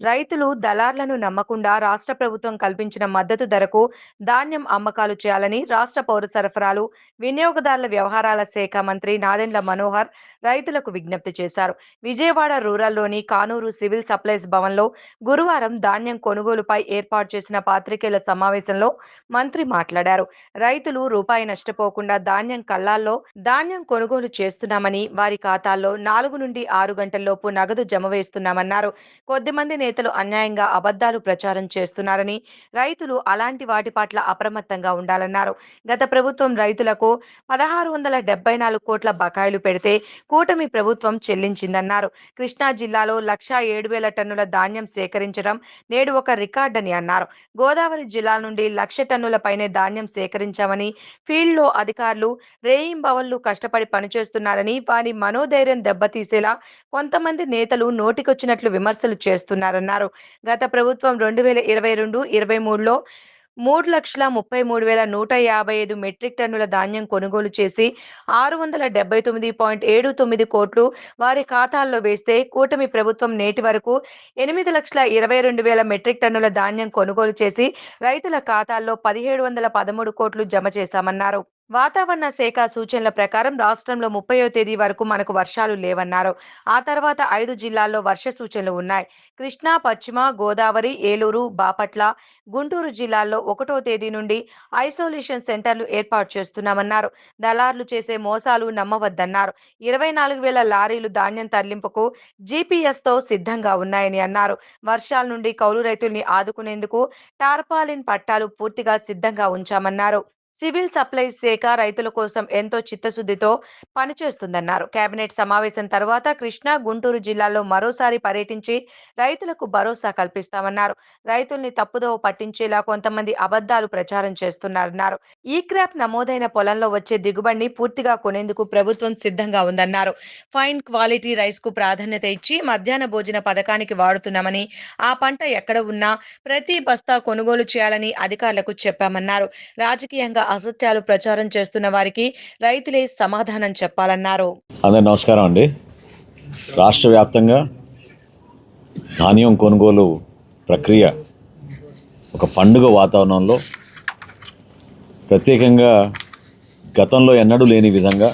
రైతులు దళార్లను నమ్మకుండా రాష్ట్ర ప్రభుత్వం కల్పించిన మద్దతు ధరకు ధాన్యం అమ్మకాలు చేయాలని రాష్ట్ర పౌర సరఫరాలు వినియోగదారుల వ్యవహారాల శాఖ మంత్రి నాదెండ్ల మనోహర్ రైతులకు విజ్ఞప్తి చేశారు. విజయవాడ రూరల్లోని కానూరు సివిల్ సప్లైస్ భవన్లో గురువారం ధాన్యం కొనుగోలుపై ఏర్పాటు చేసిన పాత్రికేయుల సమావేశంలో మంత్రి మాట్లాడారు. రైతులు రూపాయి నష్టపోకుండా ధాన్యం కళ్ళాల్లో ధాన్యం కొనుగోలు చేస్తున్నామని వారి ఖాతాల్లో నాలుగు నుండి ఆరు గంటల్లోపు నగదు జమ వేస్తున్నామన్నారు. కొద్దిమంది నేతలు అన్యాయంగా అబద్ధాలు ప్రచారం చేస్తున్నారని రైతులు అలాంటి వాటి పట్ల అప్రమత్తంగా ఉండాలన్నారు. గత ప్రభుత్వం రైతులకు పదహారు వందల డెబ్బై నాలుగు కోట్ల బకాయిలు పెడితే కూటమి ప్రభుత్వం చెల్లించిందన్నారు. కృష్ణా జిల్లాలో లక్షా ఏడు వేల టన్నుల ధాన్యం సేకరించడం నేడు ఒక రికార్డ్ అని అన్నారు. గోదావరి జిల్లా నుండి లక్ష టన్నుల పైనే ధాన్యం సేకరించామని ఫీల్డ్లో అధికారులు రేయింబవళ్ళు కష్టపడి పనిచేస్తున్నారని వారి మనోధైర్యం దెబ్బతీసేలా కొంతమంది నేతలు నోటికొచ్చినట్లు విమర్శలు చేస్తున్నారన్నారు గత ప్రభుత్వం రెండు వేల ఇరవై రెండు ఇరవై మూడులో మూడు లక్షల ముప్పై మూడు వేల నూట యాభై ఐదు మెట్రిక్ టన్నుల ధాన్యం కొనుగోలు చేసి ఆరు వందల డెబ్బై తొమ్మిది పాయింట్ ఏడు తొమ్మిది కోట్లు వారి ఖాతాల్లో వేస్తే కూటమి ప్రభుత్వం నేటి వరకు ఎనిమిది లక్షల ఇరవై రెండు వేల మెట్రిక్ టన్నుల ధాన్యం కొనుగోలు చేసి రైతుల ఖాతాల్లో పదిహేడు వందల పదమూడు కోట్లు జమ చేశామన్నారు. వాతావరణ శాఖ సూచనల ప్రకారం రాష్ట్రంలో ముప్పయో తేదీ వరకు మనకు వర్షాలు లేవన్నారు. ఆ తర్వాత ఐదు జిల్లాల్లో వర్ష సూచనలు ఉన్నాయి. కృష్ణా పశ్చిమ గోదావరి ఏలూరు బాపట్ల గుంటూరు జిల్లాల్లో ఒకటో తేదీ నుండి ఐసోలేషన్ సెంటర్లు ఏర్పాటు చేస్తున్నామన్నారు. దళార్లు చేసే మోసాలు నమ్మవద్దన్నారు. ఇరవై నాలుగు వేల లారీలు ధాన్యం తరలింపుకు జీపీఎస్తో సిద్ధంగా ఉన్నాయని అన్నారు. వర్షాల నుండి కౌలు రైతుల్ని ఆదుకునేందుకు టార్పాలిన్ పట్టాలు పూర్తిగా సిద్ధంగా ఉంచామన్నారు. సివిల్ సప్లైస్ శాఖ రైతుల కోసం ఎంతో చిత్తశుద్ధితో పనిచేస్తుందన్నారు. కేబినెట్ సమావేశం తర్వాత కృష్ణా గుంటూరు జిల్లాలో మరోసారి పర్యటించి రైతులకు భరోసా కల్పిస్తామన్నారు. రైతుల్ని తప్పుదోవ పట్టించేలా కొంతమంది అబద్ధాలు ప్రచారం చేస్తున్నారన్నారు. ఈ క్రాప్ నమోదైన పొలంలో వచ్చే దిగుబడిని పూర్తిగా కొనేందుకు ప్రభుత్వం సిద్ధంగా ఉందన్నారు. ఫైన్ క్వాలిటీ రైస్కు ప్రాధాన్యత ఇచ్చి మధ్యాహ్న భోజన పథకానికి వాడుతున్నామని ఆ పంట ఎక్కడ ఉన్నా ప్రతి బస్తా కొనుగోలు చేయాలని అధికారులకు చెప్పామన్నారు. రాజకీయంగా అసత్యాలు ప్రచారం చేస్తున్న వారికి రైతులే సమాధానం చెప్పాలన్నారు. అందరి నమస్కారం అండి. రాష్ట్ర వ్యాప్తంగా ధాన్యం కొనుగోలు ప్రక్రియ ఒక పండుగ వాతావరణంలో ప్రత్యేకంగా గతంలో ఎన్నడూ లేని విధంగా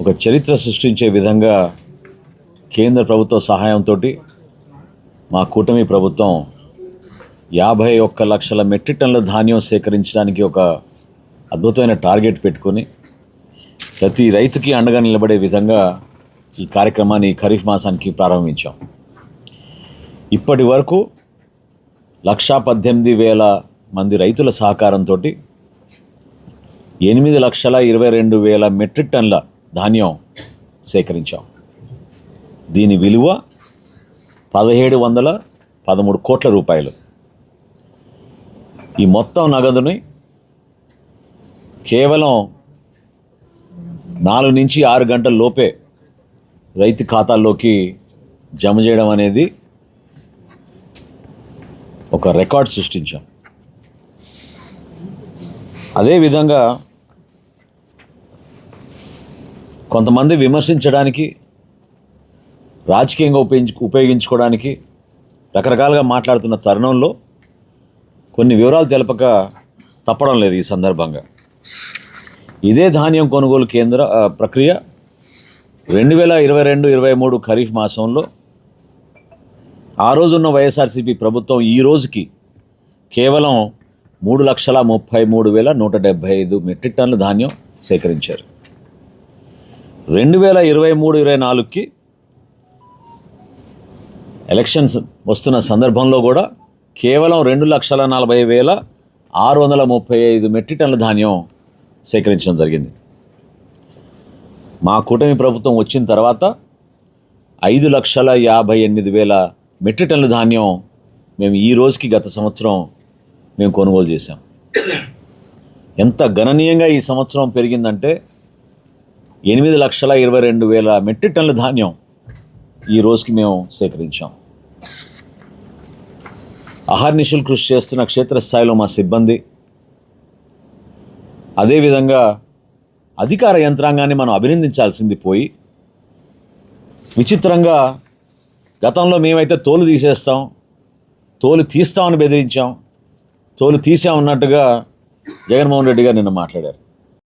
ఒక చరిత్ర సృష్టించే విధంగా కేంద్ర ప్రభుత్వ సహాయంతో మా కూటమి ప్రభుత్వం యాభై ఒక్క లక్షల మెట్రిక్ టన్నుల ధాన్యం సేకరించడానికి ఒక అద్భుతమైన టార్గెట్ పెట్టుకొని ప్రతి రైతుకి అండగా నిలబడే విధంగా ఈ కార్యక్రమాన్ని ఖరీఫ్ మాసానికి ప్రారంభించాం. ఇప్పటి వరకు లక్షా పద్దెనిమిది వేల మంది రైతుల సహకారంతో ఎనిమిది లక్షల ఇరవై రెండు వేల మెట్రిక్ టన్ల ధాన్యం సేకరించాం. దీని విలువ పదిహేడు వందల పదమూడు కోట్ల రూపాయలు. ఈ మొత్తం నగదుని కేవలం నాలుగు నుంచి ఆరు గంటల లోపే రైతు ఖాతాల్లోకి జమ చేయడం అనేది ఒక రికార్డ్ సృష్టించాం. అదేవిధంగా కొంతమంది విమర్శించడానికి రాజకీయంగా ఉపయోగించు ఉపయోగించుకోవడానికి రకరకాలుగా మాట్లాడుతున్న తరుణంలో కొన్ని వివరాలు తెలపక తప్పడం లేదు ఈ సందర్భంగా. ఇదే ధాన్యం కొనుగోలు కేంద్ర ప్రక్రియ రెండు వేల ఇరవై రెండు ఇరవై మూడు ఖరీఫ్ మాసంలో ఆ రోజున్న వైఎస్ఆర్సీపీ ప్రభుత్వం ఈ రోజుకి కేవలం మూడు లక్షల ముప్పై మూడు వేల నూట డెబ్భై ఐదు మెట్రిక్ టన్నుల ధాన్యం సేకరించారు. రెండు వేల ఇరవై మూడు ఇరవై నాలుగుకి ఎలక్షన్స్ వస్తున్న సందర్భంలో కూడా కేవలం రెండు లక్షల నలభై వేల ఆరు వందల ముప్పై ఐదు మెట్రిక్ టన్నుల ధాన్యం సేకరించడం జరిగింది. మా కూటమి ప్రభుత్వం వచ్చిన తర్వాత ఐదు లక్షల యాభై ఎనిమిది వేల మెట్రిక్ టన్నుల ధాన్యం మేము ఈ రోజుకి గత సంవత్సరం మేము కొనుగోలు చేశాం. ఎంత గణనీయంగా ఈ సంవత్సరం పెరిగిందంటే ఎనిమిది లక్షల ఇరవై రెండు వేల మెట్రిక్ టన్నుల ధాన్యం ఈ రోజుకి మేము సేకరించాం. అహర్నిశులు కృషి చేస్తున్న క్షేత్రస్థాయిలో మా సిబ్బంది. అదేవిధంగా అధికార యంత్రాంగాన్ని మనం అభినందించాల్సింది పోయి విచిత్రంగా గతంలో మేమైతే తోలు తీసేస్తాం తోలు తీస్తామని బెదిరించాం తోలు తీసామన్నట్టుగా జగన్మోహన్ రెడ్డి గారు నిన్న మాట్లాడారు.